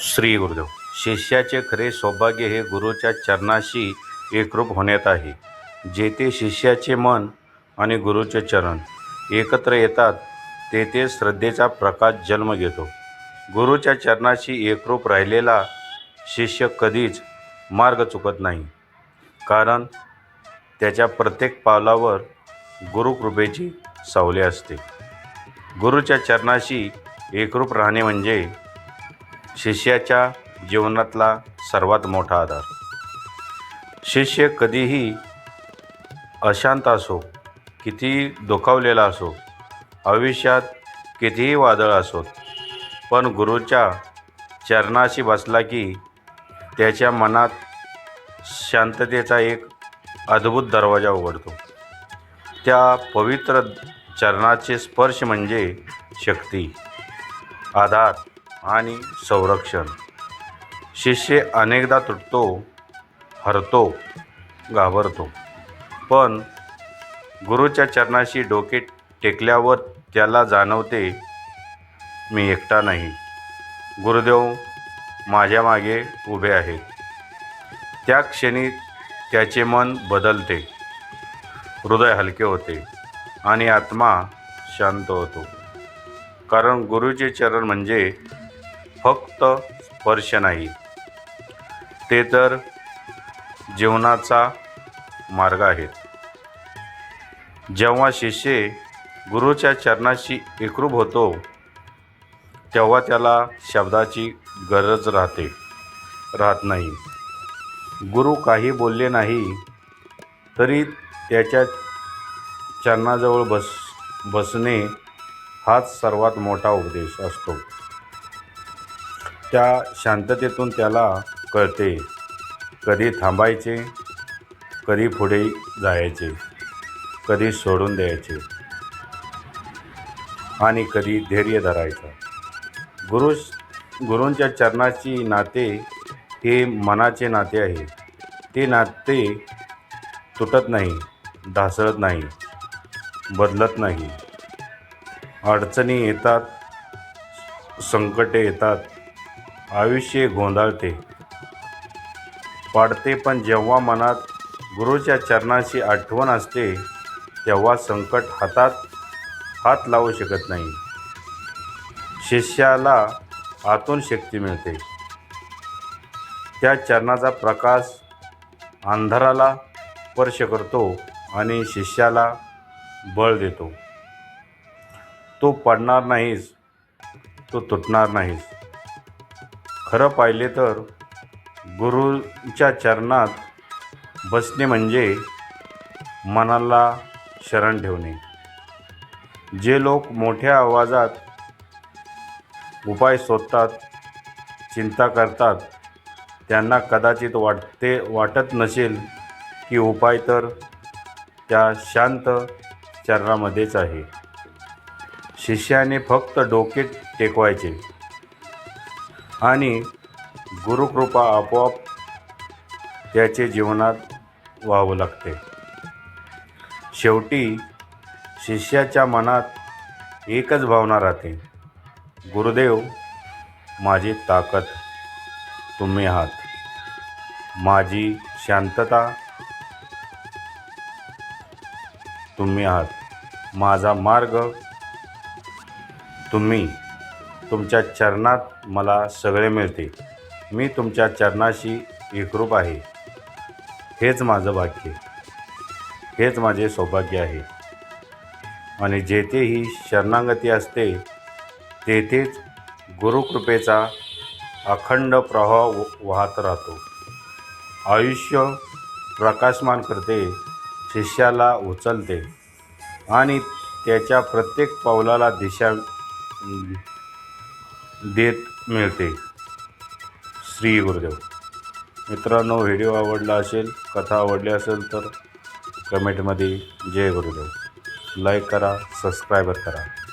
श्री गुरुदेव. शिष्याचे खरे सौभाग्य हे गुरुच्या चरणाशी एकरूप होण्यात आहे. जेथे शिष्याचे मन आणि गुरुचे चरण एकत्र येतात तेथे श्रद्धेचा प्रकाश जन्म घेतो. गुरुच्या चरणाशी एकरूप राहिलेला शिष्य कधीच मार्ग चुकत नाही. कारण त्याच्या प्रत्येक पावलावर गुरुकृपेची सावली असते. गुरुच्या चरणाशी एकरूप राहणे म्हणजे शिष्याच्या जीवनातला सर्वात मोठा आधार. शिष्य कधीही अशांत असो कितीही दुखावलेला असो आयुष्यात कितीही वादळ असोत पण गुरुच्या चरणाशी बसला की त्याच्या मनात शांततेचा एक अद्भुत दरवाजा उघडतो. त्या पवित्र चरणाचे स्पर्श म्हणजे शक्ती आधार. आणि संरक्षण. शिष्य अनेकदा तुटतो हरतो घाबरतो. पण गुरुच्या चरणाशी डोके टेकल्यावर त्याला जाणवते मी एकटा नाही. गुरुदेव माझ्या मागे उभे आहेत. त्या क्षणी त्याचे मन बदलते. हृदय हलके होते आणि आत्मा शांत होतो. कारण गुरुचे चरण म्हणजे फक्त स्पर्श नाही. ते तर जीवनाचा मार्ग आहेत. जेव्हा शिष्य गुरुच्या चरणाशी एकरूप होतो तेव्हा त्याला शब्दाची गरज राहते राहत नाही. गुरु काही बोलले नाही तरी त्याच्या चरणाजवळ बस बसणे हाच सर्वात मोठा उपदेश असतो. त्या शांततेतून त्याला कळते कधी थांबायचे कधी पुढे जायचे कधी सोडून द्यायचे आणि कधी धैर्य धरायचं. गुरु गुरूंच्या चरणाची नाते हे मनाचे नाते आहे. ते नाते तुटत नाही ढासळत नाही बदलत नाही. अडचणी येतात संकटे येतात आयुष्य गोंधळते. पाडते पण जेव्हा मनात गुरुच्या चरणाची आठवण असते तेव्हा संकट हातात हात लावू शकत नाही. शिष्याला आतून शक्ती मिळते. त्या चरणाचा प्रकाश अंधाराला स्पर्श करतो आणि शिष्याला बळ देतो. तो पडणार नाहीस तो तुटणार नाहीस. खरं पाहिले तर गुरुच्या चरणात बसणे म्हणजे मनाला शरण ठेवणे. जे लोक मोठ्या आवाजात उपाय शोधतात चिंता करतात त्यांना कदाचित वाटते वाटत नसेल की उपाय तर त्या शांत चरणामध्येच आहे. शिष्याने फक्त डोके टेकवायचे. आणि गुरुकृपा आपोआप त्याचे जीवनात व्हावं लागते. शेवटी शिष्याच्या मनात एकच भावना राहते. गुरुदेव माझी ताकद तुम्ही आहात. माझी शांतता तुम्ही आहात. माझा मार्ग तुम्ही तुमच्या चरणात मला सगळे मिळते. मी तुमच्या चरणाशी एकरूप आहे. हेच माझं भाग्य. हेच माझे सौभाग्य आहे. आणि जेथे ही शरणागती असते तेथेच गुरुकृपेचा अखंड प्रवाह व- वाहत राहतो. आयुष्य प्रकाशमान करते शिष्याला उचलते आणि त्याच्या प्रत्येक पावलाला दिशा देत मिळते. श्री गुरुदेव. मित्रांनो व्हिडिओ आवडला असेल कथा आवडली असेल तर कमेंटमध्ये जय गुरुदेव. लाईक करा सबस्क्राईबर करा.